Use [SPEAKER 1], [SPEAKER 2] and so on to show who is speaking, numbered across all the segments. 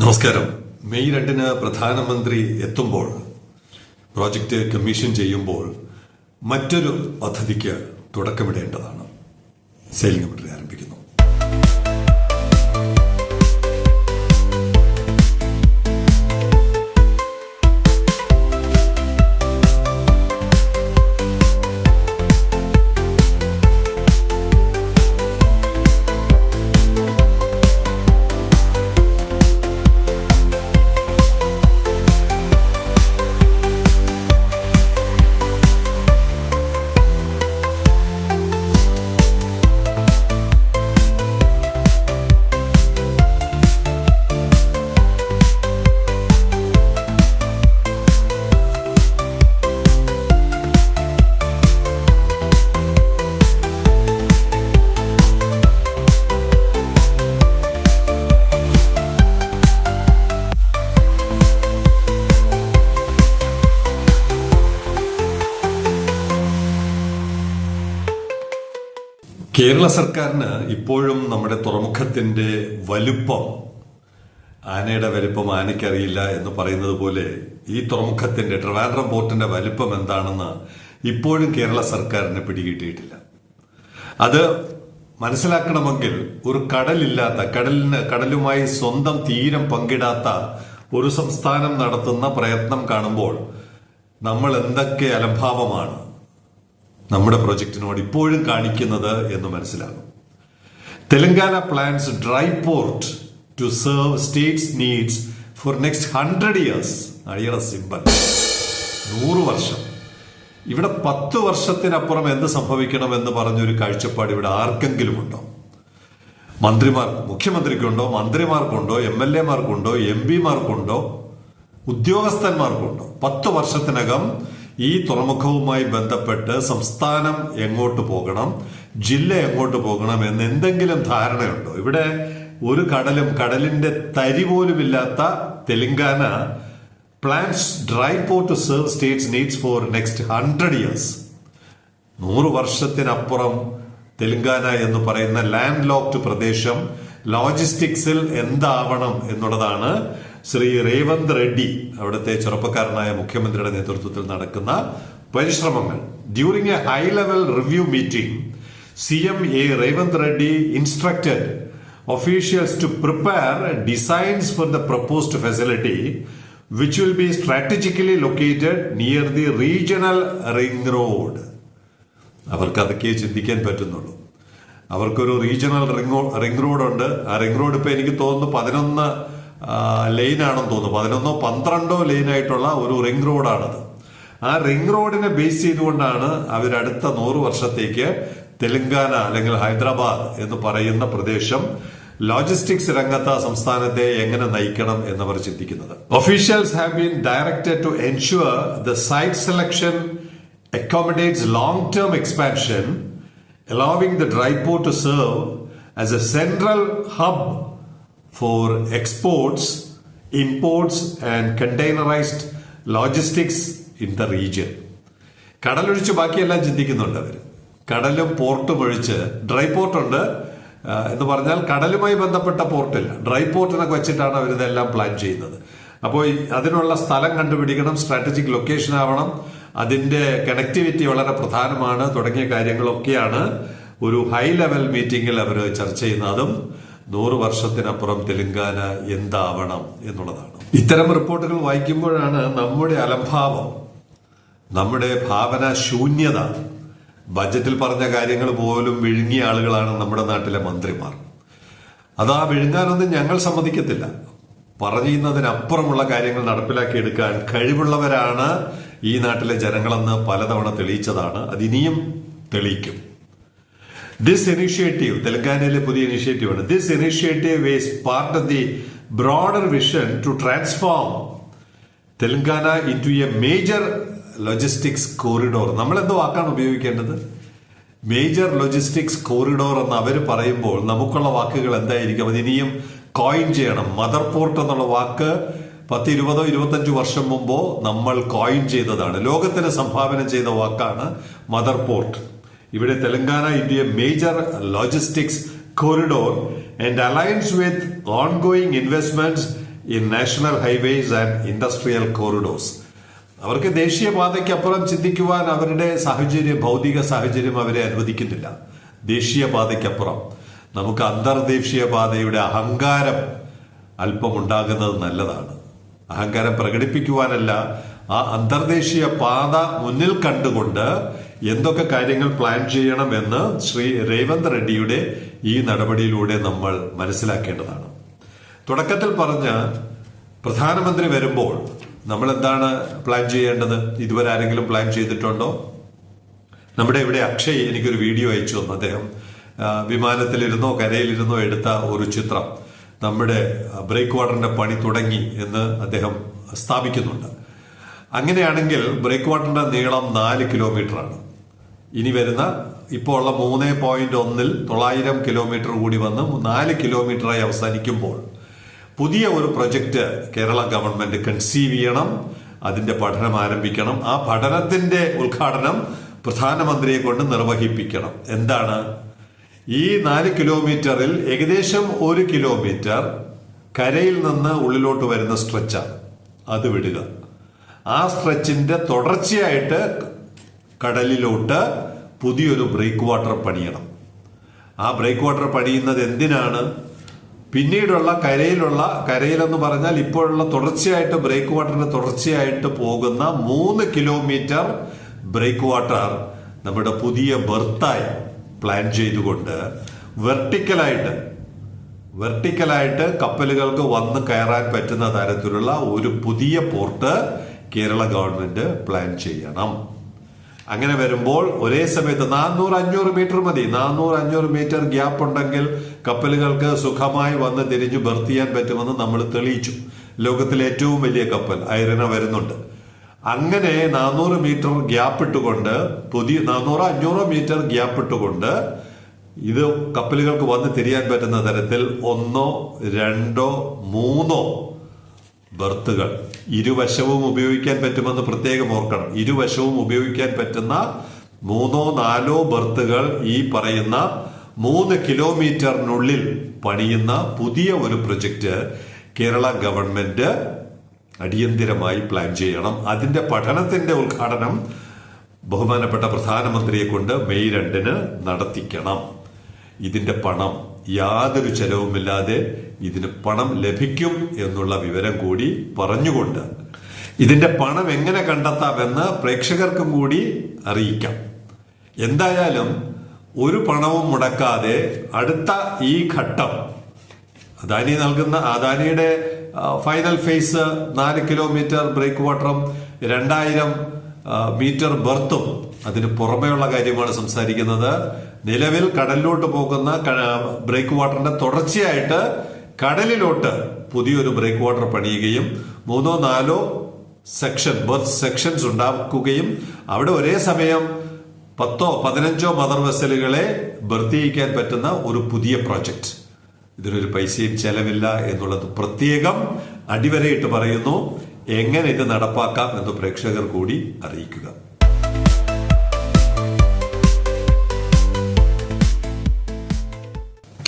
[SPEAKER 1] നമസ്കാരം. മെയ് രണ്ടിന് പ്രധാനമന്ത്രി എത്തുമ്പോൾ പ്രോജക്റ്റ് കമ്മീഷൻ ചെയ്യുമ്പോൾ മറ്റൊരു പദ്ധതിക്ക് തുടക്കമിടേണ്ടതാണ്. സെയിലിംഗ് കമ്മിറ്റി ആരംഭിക്കുന്നു. കേരള സർക്കാരിന് ഇപ്പോഴും നമ്മുടെ തുറമുഖത്തിന്റെ വലുപ്പം ആനയുടെ വലുപ്പം ആനയ്ക്കറിയില്ല എന്ന് പറയുന്നത് പോലെ ഈ തുറമുഖത്തിന്റെ ട്രിവാൻഡ്രം പോർട്ടിന്റെ വലുപ്പം എന്താണെന്ന് ഇപ്പോഴും കേരള സർക്കാരിന് പിടികിട്ടിയിട്ടില്ല. അത് മനസ്സിലാക്കണമെങ്കിൽ ഒരു കടലില്ലാത്ത കടലിന് കടലുമായി സ്വന്തം തീരം പങ്കിടാത്ത ഒരു സംസ്ഥാനം നടത്തുന്ന പ്രയത്നം കാണുമ്പോൾ നമ്മൾ എന്തൊക്കെ അലംഭാവമാണ്. നമ്മുടെ പ്രോജക്റ്റിനോട് ഇപ്പോഴും കാണിക്കുന്നത് എന്ന് മനസ്സിലാകും. Telangana plans dry port to serve states needs for next hundred years അടിയറ സിമ്പൽ. നൂറ് വർഷം. ഇവിടെ പത്ത് വർഷത്തിനപ്പുറം എന്ത് സംഭവിക്കണം സംഭവിക്കണമെന്ന് പറഞ്ഞൊരു കാഴ്ചപ്പാട് ഇവിടെ ആർക്കെങ്കിലും ഉണ്ടോ മന്ത്രിമാർ മുഖ്യമന്ത്രിക്കുണ്ടോ? മന്ത്രിമാർക്കുണ്ടോ? എം എൽ എമാർക്കുണ്ടോ എം പിമാർക്കുണ്ടോ ഉദ്യോഗസ്ഥന്മാർക്കുണ്ടോ? പത്ത് വർഷത്തിനകം ഈ തുറമുഖവുമായി ബന്ധപ്പെട്ട് സംസ്ഥാനം എങ്ങോട്ട് പോകണം ജില്ല എങ്ങോട്ട് പോകണം എന്ന് എന്തെങ്കിലും ധാരണയുണ്ടോ? ഇവിടെ ഒരു കടലും കടലിന്റെ തരി പോലുമില്ലാത്ത Telangana plans dry port serve states needs for next hundred years നൂറ് വർഷത്തിനപ്പുറം തെലങ്കാന എന്ന് പറയുന്ന ലാൻഡ് ലോക്ഡ് പ്രദേശം ലോജിസ്റ്റിക്സിൽ എന്താവണം എന്നുള്ളതാണ് ശ്രീ രേവന്ത് റെഡ്ഡി അവിടുത്തെ ചെറുപ്പക്കാരനായ മുഖ്യമന്ത്രിയുടെ നേതൃത്വത്തിൽ നടക്കുന്ന പരിശ്രമങ്ങൾ. During a high level review meeting C M A Revanth Reddy instructed officials to prepare designs for the proposed facility which will be strategically located near the regional ring road. അവർക്ക് അതൊക്കെ ചിന്തിക്കാൻ പറ്റുന്നുള്ളൂ. അവർക്കൊരു റീജിയണൽ റിംഗ് റിംഗ് റോഡ് ഉണ്ട്. ആ ring road ഇപ്പൊ എനിക്ക് തോന്നുന്നു പതിനൊന്ന് ലൈൻ ആണെന്ന് തോന്നുന്നു. പതിനൊന്നോ പന്ത്രണ്ടോ ലൈൻ ആയിട്ടുള്ള ഒരു റിംഗ് റോഡാണത് ആ റിംഗ് റോഡിനെ ബേസ് ചെയ്തുകൊണ്ടാണ് അവരടുത്ത നൂറ് വർഷത്തേക്ക് തെലങ്കാന അല്ലെങ്കിൽ ഹൈദരാബാദ് എന്ന് പറയുന്ന പ്രദേശം ലോജിസ്റ്റിക്സ് രംഗത്ത് സംസ്ഥാനത്തെ എങ്ങനെ നയിക്കണം എന്നവർ ചിന്തിക്കുന്നത്. Officials have been directed to ensure the site selection accommodates long term expansion allowing the dry port to serve as a central hub for exports, imports, and containerized logistics in the region. കടലൊഴിച്ച് ബാക്കിയെല്ലാം ചിന്തിക്കുന്നുണ്ട് അവർ കടലും പോർട്ടും ഒഴിച്ച് dry പോർട്ടുണ്ട് എന്ന് പറഞ്ഞാൽ കടലുമായി ബന്ധപ്പെട്ട പോർട്ടില്ല dry പോർട്ടിനൊക്കെ വെച്ചിട്ടാണ് അവരിതെല്ലാം plan ചെയ്യുന്നത്. അപ്പോൾ അതിനുള്ള സ്ഥലം കണ്ടുപിടിക്കണം സ്ട്രാറ്റജിക് ലൊക്കേഷൻ ആവണം. അതിന്റെ കണക്ടിവിറ്റി വളരെ പ്രധാനമാണ്. തുടങ്ങിയ കാര്യങ്ങളൊക്കെയാണ് ഒരു ഹൈ ലെവൽ മീറ്റിംഗിൽ അവർ ചർച്ച ചെയ്യുന്നതും നൂറ് വർഷത്തിനപ്പുറം തെലുങ്കാന എന്താവണം എന്നുള്ളതാണ്. ഇത്തരം റിപ്പോർട്ടുകൾ വായിക്കുമ്പോഴാണ് നമ്മുടെ അലംഭാവം നമ്മുടെ ഭാവന ശൂന്യത. ബജറ്റിൽ പറഞ്ഞ കാര്യങ്ങൾ പോലും വിഴുങ്ങിയ ആളുകളാണ് നമ്മുടെ നാട്ടിലെ മന്ത്രിമാർ. അത് ആ വിഴുങ്ങാനൊന്നും ഞങ്ങൾ സമ്മതിക്കത്തില്ല. പറയുന്നതിനപ്പുറമുള്ള കാര്യങ്ങൾ നടപ്പിലാക്കിയെടുക്കാൻ കഴിവുള്ളവരാണ് ഈ നാട്ടിലെ ജനങ്ങളെന്ന് പലതവണ തെളിയിച്ചതാണ്. അതിനിയും തെളിയിക്കും. ദിസ് ഇനിഷ്യേറ്റീവ് തെലങ്കാനയിലെ പുതിയ ഇനിഷ്യേറ്റീവ് ആണ്. This initiative is part of the broader vision to transform Telangana into a major logistics corridor നമ്മൾ എന്ത് വാക്കാണ് ഉപയോഗിക്കേണ്ടത്? മേജർ ലോജിസ്റ്റിക്സ് കോറിഡോർ എന്ന് അവർ പറയുമ്പോൾ നമുക്കുള്ള വാക്കുകൾ എന്തായിരിക്കും? അത് ഇനിയും കോയിൻ ചെയ്യണം. മദർ പോർട്ട് എന്നുള്ള വാക്ക് പത്ത് ഇരുപതോ ഇരുപത്തഞ്ചു വർഷം മുമ്പോ നമ്മൾ കോയിൻ ചെയ്തതാണ്. ലോകത്തിന് സംഭാവന ചെയ്ത വാക്കാണ് മദർ പോർട്ട് ഇവിടെ Telangana India major logistics corridor and aligns with ongoing investments in national highways and industrial corridors അവർക്ക് ദേശീയപാതയ്ക്കപ്പുറം ചിന്തിക്കുവാൻ അവരുടെ സാഹചര്യം ഭൗതിക സാഹചര്യം അവരെ അനുവദിക്കുന്നില്ല. ദേശീയപാതയ്ക്കപ്പുറം. നമുക്ക് അന്തർദേശീയ പാതയുടെ അഹങ്കാരം അല്പം ഉണ്ടാകുന്നത് നല്ലതാണ്. അഹങ്കാരം പ്രകടിപ്പിക്കുവാനല്ല ആ അന്തർദേശീയ പാത മുന്നിൽ കണ്ടുകൊണ്ട് എന്തൊക്കെ കാര്യങ്ങൾ പ്ലാൻ ചെയ്യണമെന്ന് ശ്രീ രേവന്ത് റെഡ്ഡിയുടെ ഈ നടപടിയിലൂടെ നമ്മൾ മനസ്സിലാക്കേണ്ടതാണ്. തുടക്കത്തിൽ പറഞ്ഞ പ്രധാനമന്ത്രി വരുമ്പോൾ നമ്മൾ എന്താണ് പ്ലാൻ ചെയ്യേണ്ടത്? ഇതുവരെ ആരെങ്കിലും പ്ലാൻ ചെയ്തിട്ടുണ്ടോ? നമ്മുടെ ഇവിടെ അക്ഷയ് എനിക്കൊരു വീഡിയോ അയച്ചു തന്നു അദ്ദേഹം. വിമാനത്തിലിരുന്നോ കരയിലിരുന്നോ എടുത്ത ഒരു ചിത്രം. നമ്മുടെ ബ്രേക്ക് വാട്ടറിന്റെ പണി തുടങ്ങി എന്ന് അദ്ദേഹം സ്ഥാപിക്കുന്നുണ്ട്. അങ്ങനെയാണെങ്കിൽ ബ്രേക്ക് വാട്ടറിന്റെ നീളം നാല് കിലോമീറ്ററാണ് ഇനി വരുന്ന ഇപ്പോൾ ഉള്ള മൂന്ന് പോയിന്റ് ഒന്നിൽ തൊള്ളായിരം കിലോമീറ്റർ കൂടി വന്ന് നാല് കിലോമീറ്ററായി അവസാനിക്കുമ്പോൾ പുതിയ ഒരു പ്രൊജക്ട് കേരള ഗവൺമെന്റ് കൺസീവ് ചെയ്യണം അതിന്റെ പഠനം ആരംഭിക്കണം. ആ പഠനത്തിന്റെ ഉദ്ഘാടനം പ്രധാനമന്ത്രിയെ കൊണ്ട് നിർവഹിപ്പിക്കണം. എന്താണ്? ഈ നാല് കിലോമീറ്ററിൽ ഏകദേശം ഒരു കിലോമീറ്റർ കരയിൽ നിന്ന് ഉള്ളിലോട്ട് വരുന്ന സ്ട്രെച്ചാണ് അത് വിടുക. ആ സ്ട്രെച്ചിന്റെ തുടർച്ചയായിട്ട് കടലിലോട്ട് പുതിയൊരു ബ്രേക്ക് വാട്ടർ പണിയണം. ആ ബ്രേക്ക് വാട്ടർ പണിയുന്നത് എന്തിനാണ്? പിന്നീടുള്ള കരയിലുള്ള കരയിലെന്ന് പറഞ്ഞാൽ ഇപ്പോഴുള്ള തുടർച്ചയായിട്ട് ബ്രേക്ക് വാട്ടറിന് തുടർച്ചയായിട്ട് പോകുന്ന മൂന്ന് കിലോമീറ്റർ ബ്രേക്ക് വാട്ടർ നമ്മുടെ പുതിയ ബർത്തായി പ്ലാൻ ചെയ്തുകൊണ്ട് വെർട്ടിക്കലായിട്ട് വെർട്ടിക്കലായിട്ട് കപ്പലുകൾക്ക് വന്ന് കയറാൻ പറ്റുന്ന തരത്തിലുള്ള ഒരു പുതിയ പോർട്ട് കേരള ഗവൺമെന്റ് പ്ലാൻ ചെയ്യണം. അങ്ങനെ വരുമ്പോൾ ഒരേ സമയത്ത് നാനൂറ് അഞ്ഞൂറ് മീറ്റർ മതി. നാനൂറ് അഞ്ഞൂറ് മീറ്റർ ഗ്യാപ്പ് ഉണ്ടെങ്കിൽ കപ്പലുകൾക്ക് സുഖമായി വന്ന് തിരിഞ്ഞു ബർത്ത് ചെയ്യാൻ പറ്റുമെന്ന് നമ്മൾ തെളിയിച്ചു. ലോകത്തിലെ ഏറ്റവും വലിയ കപ്പൽ ഐറിന വരുന്നുണ്ട്. അങ്ങനെ നാനൂറ് മീറ്റർ ഗ്യാപ്പ് ഇട്ടുകൊണ്ട് പുതിയ നാനൂറോ അഞ്ഞൂറോ മീറ്റർ ഗ്യാപ്പ് ഇട്ടുകൊണ്ട് ഇത് കപ്പലുകൾക്ക് വന്ന് തിരിയാൻ പറ്റുന്ന തരത്തിൽ ഒന്നോ രണ്ടോ മൂന്നോ ബർത്തുകൾ ഇരുവശവും ഉപയോഗിക്കാൻ പറ്റുമെന്ന് പ്രത്യേകം ഓർക്കണം. ഇരുവശവും ഉപയോഗിക്കാൻ പറ്റുന്ന മൂന്നോ നാലോ ബർത്തുകൾ ഈ പറയുന്ന മൂന്ന് കിലോമീറ്ററിനുള്ളിൽ പണിയുന്ന പുതിയ ഒരു പ്രൊജക്റ്റ് കേരള ഗവൺമെന്റ് അടിയന്തിരമായി പ്ലാൻ ചെയ്യണം. അതിന്റെ പഠനത്തിന്റെ ഉദ്ഘാടനം ബഹുമാനപ്പെട്ട പ്രധാനമന്ത്രിയെ കൊണ്ട് മെയ് രണ്ടിന് നടത്തിക്കണം. ഇതിന്റെ പണം യാതൊരു ചെലവുമില്ലാതെ ഇതിന് പണം ലഭിക്കും എന്നുള്ള വിവരം കൂടി പറഞ്ഞുകൊണ്ട് ഇതിന്റെ പണം എങ്ങനെ കണ്ടെത്താമെന്ന് പ്രേക്ഷകർക്കും കൂടി അറിയിക്കാം. എന്തായാലും ഒരു പണവും മുടക്കാതെ അടുത്ത ഈ ഘട്ടം അദാനി നൽകുന്ന അദാനിയുടെ ഫൈനൽ ഫേസ് നാല് കിലോമീറ്റർ ബ്രേക്ക് വാട്ടറും രണ്ടായിരം മീറ്റർ ബർത്തും അതിന് പുറമെയുള്ള കാര്യമാണ് സംസാരിക്കുന്നത്. നിലവിൽ കടലിലോട്ട് പോകുന്ന ബ്രേക്ക് വാട്ടറിന്റെ തുടർച്ചയായിട്ട് കടലിലോട്ട് പുതിയൊരു ബ്രേക്ക് വാട്ടർ പണിയുകയും മൂന്നോ നാലോ സെക്ഷൻ ബർത്ത് സെക്ഷൻസ് ഉണ്ടാക്കുകയും അവിടെ ഒരേ സമയം പത്തോ പതിനഞ്ചോ മദർ വെസലുകളെ ഭർത്തിയിക്കാൻ പറ്റുന്ന ഒരു പുതിയ പ്രോജക്റ്റ്. ഇതിനൊരു പൈസയും ചെലവില്ല എന്നുള്ളത് പ്രത്യേകം അടിവരയിട്ട് പറയുന്നു. എങ്ങനെ ഇത് നടപ്പാക്കാം എന്ന് പ്രേക്ഷകർ കൂടി അറിയിക്കുക.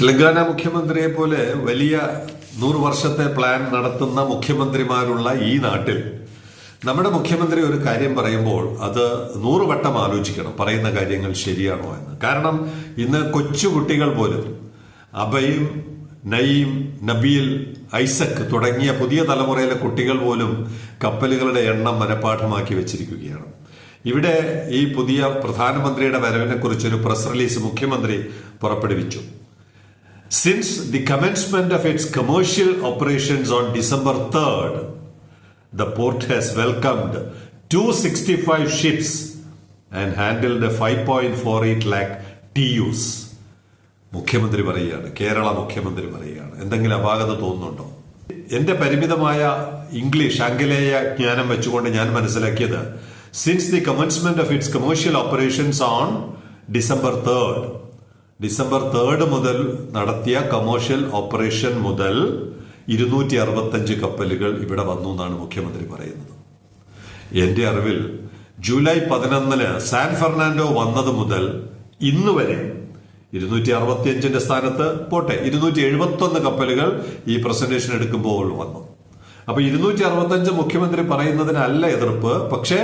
[SPEAKER 1] തെലങ്കാന മുഖ്യമന്ത്രിയെ പോലെ വലിയ നൂറ് വർഷത്തെ പ്ലാൻ നടത്തുന്ന മുഖ്യമന്ത്രിമാരുള്ള ഈ നാട്ടിൽ നമ്മുടെ മുഖ്യമന്ത്രി ഒരു കാര്യം പറയുമ്പോൾ അത് നൂറുവട്ടം ആലോചിക്കണം പറയുന്ന കാര്യങ്ങൾ ശരിയാണോ എന്ന്. കാരണം ഇന്ന് കൊച്ചുകുട്ടികൾ പോലും അബയും നയീം നബീൽ ഐസക് തുടങ്ങിയ പുതിയ തലമുറയിലെ കുട്ടികൾ പോലും കപ്പലുകളുടെ എണ്ണം മനഃപ്പാഠമാക്കി വെച്ചിരിക്കുകയാണ്. ഇവിടെ ഈ പുതിയ പ്രധാനമന്ത്രിയുടെ വരവിനെ കുറിച്ചൊരു പ്രസ് റിലീസ് മുഖ്യമന്ത്രി പുറപ്പെടുവിച്ചു. Since the commencement of its commercial operations on December 3rd, the port has welcomed 265 ships and handled a 5.48 lakh TUs. മുഖ്യമന്ത്രി പറയുകയാണ് കേരള മുഖ്യമന്ത്രി പറയുകയാണ് എന്തെങ്കിലും അപാകത തോന്നുന്നുണ്ടോ എന്റെ പരിമിതമായ ഇംഗ്ലീഷ് ആംഗലേയ ജ്ഞാനം വെച്ചുകൊണ്ട് ഞാൻ മനസ്സിലാക്കിയത് since the commencement of its commercial operations on December third December third മുതൽ നടത്തിയ കമേഴ്ഷ്യൽ ഓപ്പറേഷൻ മുതൽ ഇരുന്നൂറ്റി അറുപത്തഞ്ച് കപ്പലുകൾ ഇവിടെ വന്നു എന്നാണ് മുഖ്യമന്ത്രി പറയുന്നത്. എന്റെ അറിവിൽ ജൂലൈ പതിനൊന്നിന് സാൻ ഫെർണാൻഡോ വന്നത് മുതൽ ഇന്ന് വരെ ഇരുന്നൂറ്റി അറുപത്തി അഞ്ചിന്റെ സ്ഥാനത്ത് പോട്ടെ ഇരുന്നൂറ്റി എഴുപത്തി ഒന്ന് കപ്പലുകൾ ഈ പ്രസന്റേഷൻ എടുക്കുമ്പോൾ വന്നു. അപ്പൊ ഇരുന്നൂറ്റി അറുപത്തഞ്ച് മുഖ്യമന്ത്രി പറയുന്നതിനല്ല എതിർപ്പ് പക്ഷേ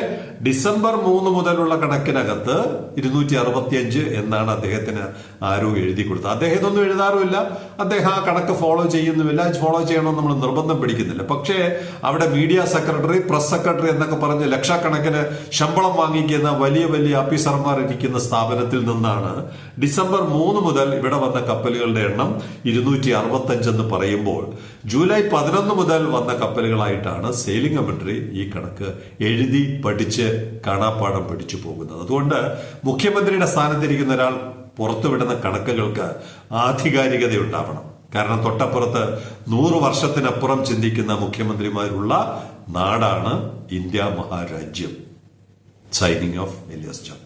[SPEAKER 1] ഡിസംബർ മൂന്ന് മുതലുള്ള കണക്കിനകത്ത് ഇരുന്നൂറ്റി അറുപത്തിയഞ്ച് എന്നാണ് അദ്ദേഹത്തിന് ആരോ എഴുതി കൊടുത്തത്. അദ്ദേഹം ഇതൊന്നും എഴുതാറുമില്ല. അദ്ദേഹം ആ കണക്ക് ഫോളോ ചെയ്യുന്നുമില്ല. ഫോളോ ചെയ്യണമെന്ന് നമ്മൾ നിർബന്ധം പിടിക്കുന്നില്ല. പക്ഷേ അവിടെ മീഡിയ സെക്രട്ടറി പ്രസ് സെക്രട്ടറി എന്നൊക്കെ പറഞ്ഞ് ലക്ഷക്കണക്കിന് ശമ്പളം വാങ്ങിക്കുന്ന വലിയ വലിയ ഓഫീസർമാർ ഇരിക്കുന്ന സ്ഥാപനത്തിൽ നിന്നാണ് ഡിസംബർ മൂന്ന് മുതൽ ഇവിടെ വന്ന കപ്പലുകളുടെ എണ്ണം ഇരുന്നൂറ്റി അറുപത്തഞ്ച് എന്ന് പറയുമ്പോൾ ജൂലൈ പതിനൊന്ന് മുതൽ വന്ന കപ്പലുകളായിട്ടാണ് സെയിലിംഗ് കമന്ററി ഈ കണക്ക് എഴുതി പഠിച്ച് കാണാപ്പാടം പഠിച്ചു പോകുന്നത്. അതുകൊണ്ട് മുഖ്യമന്ത്രിയുടെ സ്ഥാനത്തിരിക്കുന്ന ഒരാൾ പുറത്തുവിടുന്ന കണക്കുകൾക്ക് ആധികാരികത ഉണ്ടാവണം കാരണം തൊട്ടപ്പുറത്ത് നൂറ് വർഷത്തിനപ്പുറം ചിന്തിക്കുന്ന മുഖ്യമന്ത്രിമാരുള്ള നാടാണ് India മഹാരാജ്യം. Signing off Elias John